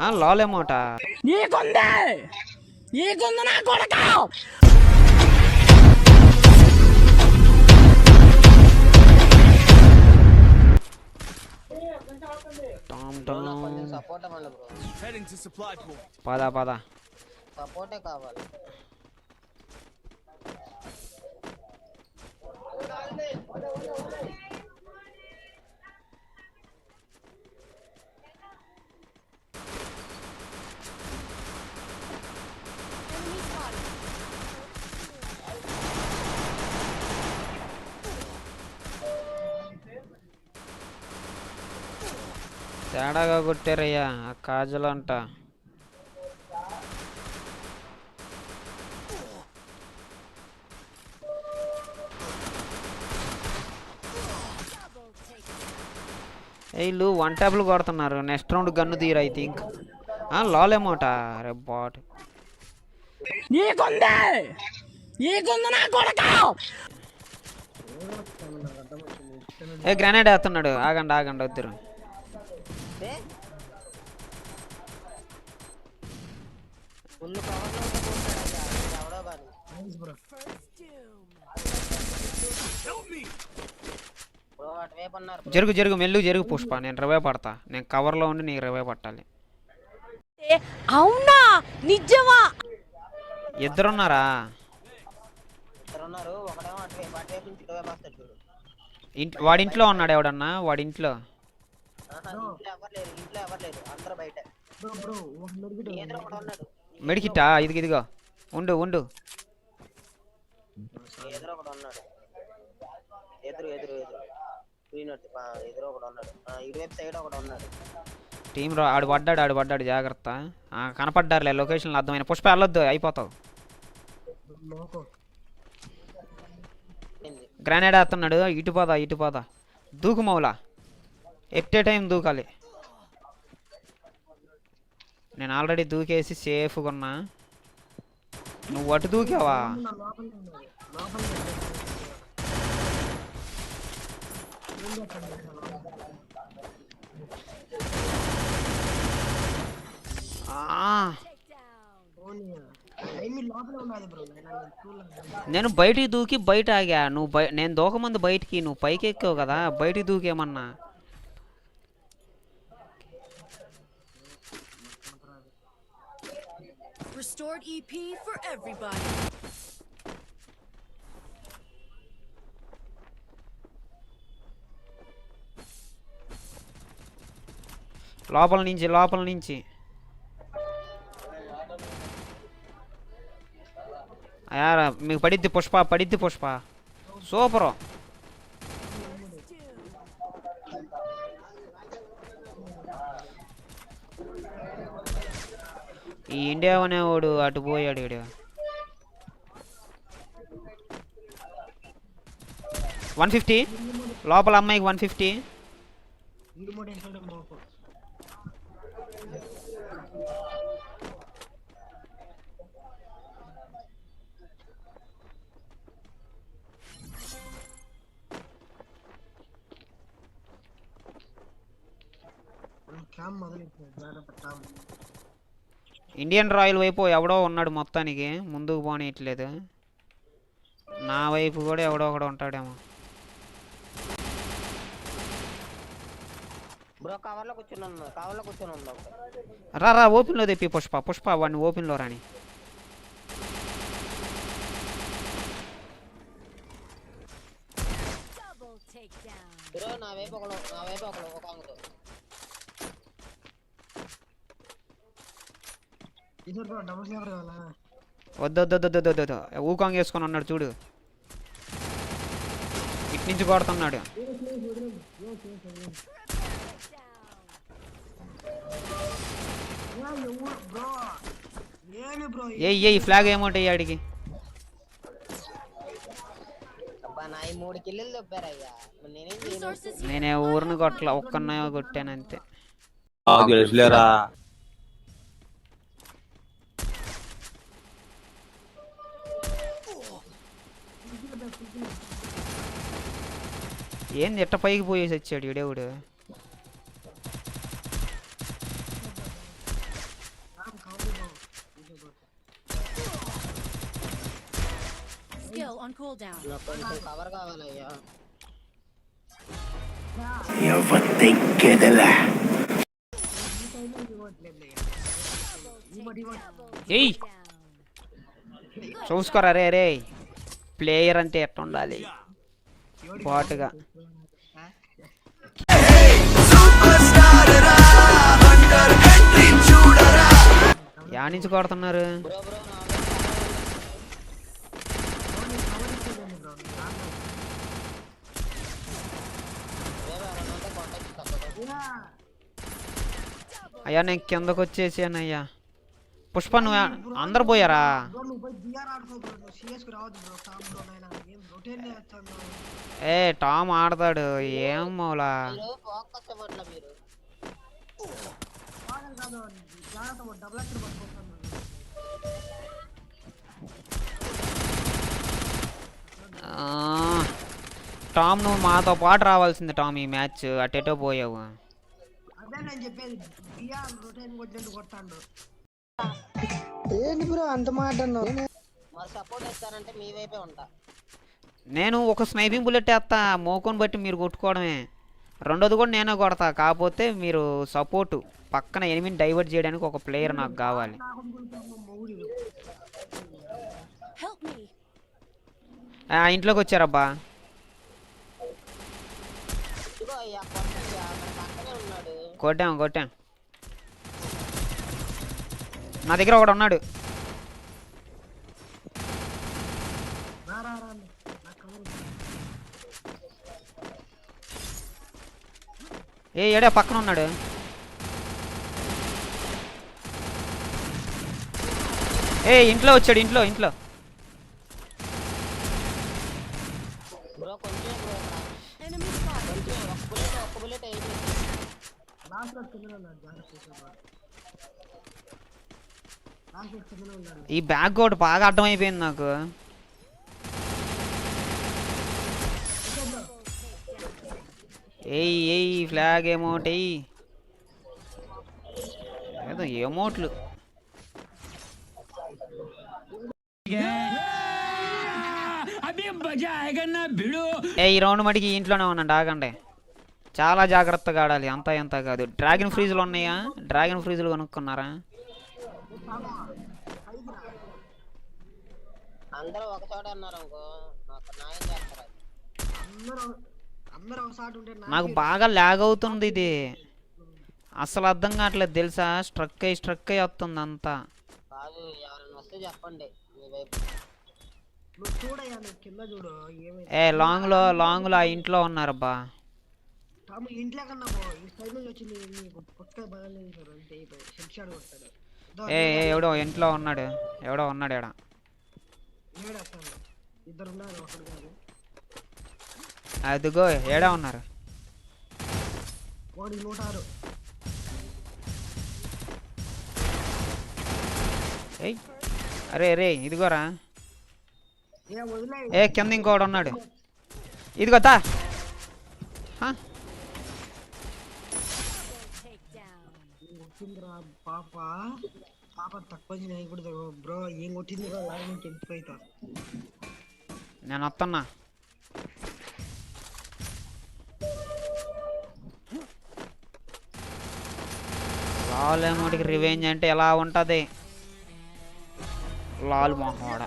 ఆ, లాలేమోట నీకుంది! నీకుంది నా కొడక. పద పద. సపోర్టే కావాలి. తేడాగా కొట్టారయ్యా ఆ కాజలు అంట వీళ్ళు వన్ ట్యాప్లు కొడుతున్నారు. నెక్స్ట్ రౌండ్ గన్ను తీరు ఐ థింక్ లాలేమోట అరే బాట్. ఏ గ్రానైడ్ వేస్తున్నాడు. ఆగండి ఆగండి వద్దరు ఏ? ఫుల్ కవర్లో ఉంటే కొట్టాడు అయ్యా ఎవడో కానీ బ్రో అటువైపు అన్నారు bro. జరుగు జరుగు మెల్లు జరుగు పుష్ప. నేను రివే పడతా. నేను కవర్లో ఉండి నీకు రివే పట్టాలి. అవునా? నిజమా? ఇద్దరున్నారా? ఇంటి వాడింట్లో ఉన్నాడు ఎవడన్నా? వాడింట్లో మెడికిట్టా? ఇదిగో ఇదిగో. ఉండు ఉండు. ఎదురు ఒకడు ఉన్నాడు. ఎదురు ఎదురు ఎదురు. గ్రీన్ వచ్చి ఎదురు ఒకడు ఉన్నాడు. ఆ, ఇటువైపు సైడ్ ఒకడు ఉన్నాడు. టీం రా ఆడు పడ్డాడు ఆడు పడ్డాడు జాగ్రత్త. ఆ, కనపడ్డారులే లొకేషన్లో అర్థమైన పుష్ప వెళ్ళొద్దు అయిపోతావు? గ్రానైడ్ వేస్తున్నాడు ఇటు పోదా ఇటు పోదా. దూకు మౌలా. ఎట్టే టైం దూకాలి. నేను ఆల్రెడీ దూకేసి సేఫ్గా ఉన్నా. నువ్వు అటు దూకావా ఆ, నేను బయటికి దూకి బయట ఆగా. నువ్వు బయ నేను దూకమంది బయటికి నువ్వు పైకి ఎక్కావు కదా బయటికి దూకేమన్నా Restored EP for everybody. లోపల నుంచి లోపల నుంచి. యారా మీకు పడిద్ది పుష్ప పడిద్ది పుష్ప. సూపరు. ఈ ఇండియా అనేవాడు అటు పోయాడు ఈడు. One fifty. లోపల అమ్మాయికి వన్ ఫిఫ్టీ. ఇండియన్ రాయల్ వైపు ఎవడో ఉన్నాడు మొత్తానికి ముందుకు పోనీయట్లేదు. నా వైపు కూడా ఎవడో ఒకడు ఉంటాడేమో. బ్రో కవర్లో కూర్చుని ఉన్నా కవర్లో కూర్చొని ఉందా ఒకడు. రా రా ఓపెన్లో తెప్పి పుష్ప పుష్ప వాడిని ఓపెన్లో రాని Double takedown. బ్రో నా వైపు ఒకడు నా వైపు ఒకడు ఒక ఆమెతో వద్దు వద్దు వద్దు వద్దు వద్దు ఊకాంగ్ వేసుకొని ఉన్నాడు చూడు ఇటు నుంచి కొడుతున్నాడు ఏ ఏ ఫ్లాగ్ ఏమోటాయి ఆడికి? అబ్బా నా ఈ మూడు కిల్లులు దొబ్బారయ్యా మరి నేనేం ఊరిని కొట్టలా ఒక్కనే కొట్టాను అంతే. ఏంది ఎట్ట పైకి పోయేసి వచ్చాడు ఈడేవుడు కవర్ కావాలయ్యా. ఏయ్! చూసుకోరా రే రే. ప్లేయర్ అంటే ఎట్లా ఉండాలి బాటుగా యా నుంచి కొడుతున్నారు బ్రో బ్రో నా అయ్యా నేను కిందకు వచ్చేసాను అయ్యా. పుష్ప నువ్వు అందరు పోయారా? ఏం టామ్ ఆడతాడు. ఏం మౌలా? టామ్ నువ్వు మాతో పాటు రావాల్సింది టామ్ ఈ మ్యాచ్. అటెటో పోయావు? అదే నేను చెప్పేది. బిఆర్ రొటేన్ కొట్టినట్టు కొట్టాడు ఏంటి బ్రో అంత మాట అన్నావు? మరి సపోర్ట్ ఇస్తారంటే మీ వైపే ఉంటా. నేను ఒక స్నైపింగ్ బుల్లెట్ వేస్తా మోకొని బట్టి మీరు కొట్టుకోవడమే. రెండోది కూడా నేనే కొడతా కాకపోతే మీరు సపోర్టు పక్కన ఎనిమిది డైవర్ట్ చేయడానికి ఒక ప్లేయర్ నాకు కావాలి. ఆ ఇంట్లోకి వచ్చారబ్బా ఇదిగో అయ్యా కొట్టయ్యా మన పక్కనే ఉన్నాడు కొట్టాం కొట్టాం నా దగ్గర ఒకడు ఉన్నాడు. రా రా రా నా కవర్ ఏ ఏడే పక్కన ఉన్నాడు. ఏ ఇంట్లో వచ్చాడు ఇంట్లో ఇంట్లో. బ్రో కొంచెం బ్రో. కొంచెం ఒక్క బుల్లెట్ ఒక్క బుల్లెట్ అయిపోయింది. ఈ బ్యాగ్ ఒకటి బాగా అర్థమైపోయింది నాకు. ఏయ్ ఏయ్ ఫ్లాగ్ ఏమోట్ ఏయ్. ఏదో ఏ ఈ రౌండ్ మటుకి ఇంట్లోనే ఉన్నాను ఆగండి. చాలా జాగ్రత్తగా ఆడాలి. అంత ఎంత కాదు. డ్రాగన్ ఫ్రీజులు ఉన్నాయా? డ్రాగన్ ఫ్రీజులు కొనుక్కున్నారా? అందరూ ఒక చోట నాకు బాగా లాగ్ అవుతుంది ఇది. అసలు అర్థం కావట్లేదు తెలుసా? స్ట్రక్ అయ్యి స్ట్రక్ అయ్యి వస్తుంది అంతా. కాదు ఎవరైనా వస్తే చెప్పండి. మీ వైపు. నువ్వు చూడయ్యా నువ్వు కింద చూడు ఏమైంది? ఏ లాంగ్లో లాంగ్లో ఆ ఇంట్లో ఉన్నారబ్బా. టామ్ ఇంట్లో కన్నా నీకు పక్క సార్ అంతే హెడ్ షాట్ కొడతాడు. ఏ ఏ, ఎవడో ఇంట్లో ఉన్నాడు ఎవడో ఉన్నాడు ఎడ ఇద్దరు ఉన్నారు ఒకడు కాదు. అదిగో ఏడా ఉన్నారు? వాడి నూట ఆరు ఏయ్ అరే రే ఇదిగోరా. ఏ కింద ఇంకోడు ఉన్నాడు. ఇదిగో తా. వచ్చిందిరా పాప. పాప తక్కువ చేయకూడదు బ్రో ఏం కొట్టింది లాగ్ నుంచి నేను వస్తున్నా లాల్ ఏమోటికి రివెంజ్ అంటే ఎలా ఉంటది? లాల్ మొహోడ